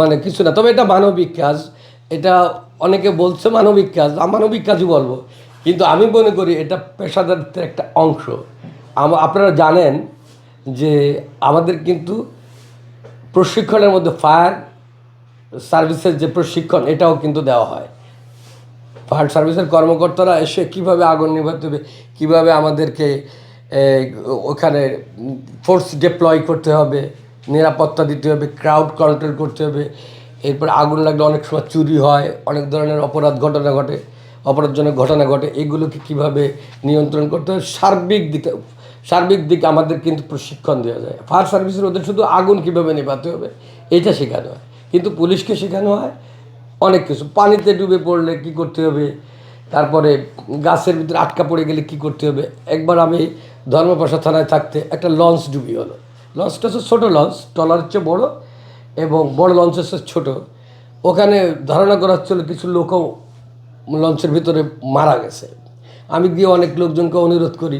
মানে কিছু না, তবে এটা মানবিক কাজ। এটা অনেকে বলছে মানবিক কাজ মানবিক কাজই বলব। কিন্তু আমি মনে করি এটা পেশাদারিত্বের একটা অংশ। আপনারা জানেন যে আমাদের কিন্তু প্রশিক্ষণের মধ্যে ফায়ার সার্ভিসের যে প্রশিক্ষণ, এটাও কিন্তু দেওয়া হয়। ফায়ার সার্ভিসের কর্মকর্তারা এসে কীভাবে আগুন নিভাতে হবে, কীভাবে আমাদেরকে ওখানে ফোর্স ডিপ্লয় করতে হবে নিরাপত্তা দিতে হবে ক্রাউড কন্ট্রোল করতে হবে। এরপর আগুন লাগলে অনেক সময় চুরি হয়, অনেক ধরনের অপরাধ ঘটনা ঘটে, অপরাধজনক ঘটনা ঘটে। এগুলোকে কীভাবে নিয়ন্ত্রণ করতে হবে? সার্বিক দিকে সার্বিক দিকে আমাদের কিন্তু প্রশিক্ষণ দেওয়া যায়। ফায়ার সার্ভিসের ওদের শুধু আগুন কীভাবে নেভাতে হবে, এটা শেখানো হয়। কিন্তু পুলিশকে শেখানো হয় অনেক কিছু। পানিতে ডুবে পড়লে কি করতে হবে? তারপরে গাছের ভিতরে আটকা পড়ে গেলে কি করতে হবে? একবার আমি ধর্মপাশা থানায় থাকতে একটা লঞ্চ ডুবি হলো। লঞ্চটা হচ্ছে ছোটো লঞ্চ, ট্রলার হচ্ছে বড়ো এবং বড় লঞ্চ হচ্ছে ছোটো। ওখানে ধারণা করা হচ্ছিল কিছু লোকও লঞ্চের ভিতরে মারা গেছে। আমি গিয়ে অনেক লোকজনকে অনুরোধ করি,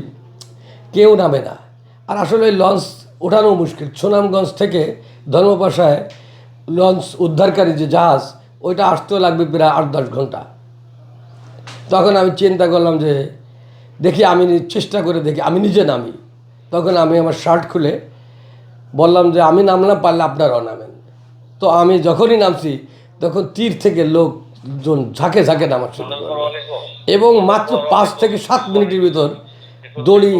কেউ নামে না। আর আসলে ওই লঞ্চ ওঠানো মুশকিল। সুনামগঞ্জ থেকে ধর্মপাশায় লঞ্চ উদ্ধারকারী যে জাহাজ, ওইটা আসতেও লাগবে প্রায় আট দশ ঘণ্টা। তখন আমি চিন্তা করলাম যে, দেখি আমি চেষ্টা করে দেখি, আমি নিজে নামি। তখন আমি আমার শার্ট খুলে বললাম যে আমি নামলাম পারলে আপনারাও নামেন। তো আমি যখনই নামছি, তখন তীর থেকে লোকজন ঝাঁকে ঝাঁকে নামার শুরু এবং মাত্র পাঁচ থেকে সাত মিনিটের ভিতর দড়ি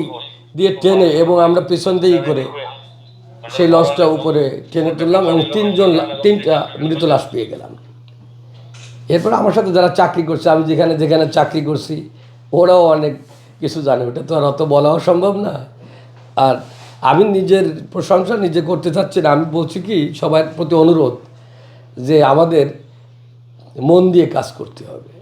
দিয়ে টেনে এবং আমরা পেছন দিয়েই করে সেই লঞ্চটা উপরে টেনে তুললাম এবং তিনজন তিনটা মৃত লাশ পেয়ে গেলাম। এরপর আমার সাথে যারা চাকরি করছে, আমি যেখানে যেখানে চাকরি করছি, ওরাও অনেক কিছু জানে। ওটা তো আর অত বলাও সম্ভব না। আর আমি নিজের প্রশংসা নিজে করতে চাচ্ছি না। আমি বলছি কি, সবার প্রতি অনুরোধ যে আমাদের মন দিয়ে কাজ করতে হবে।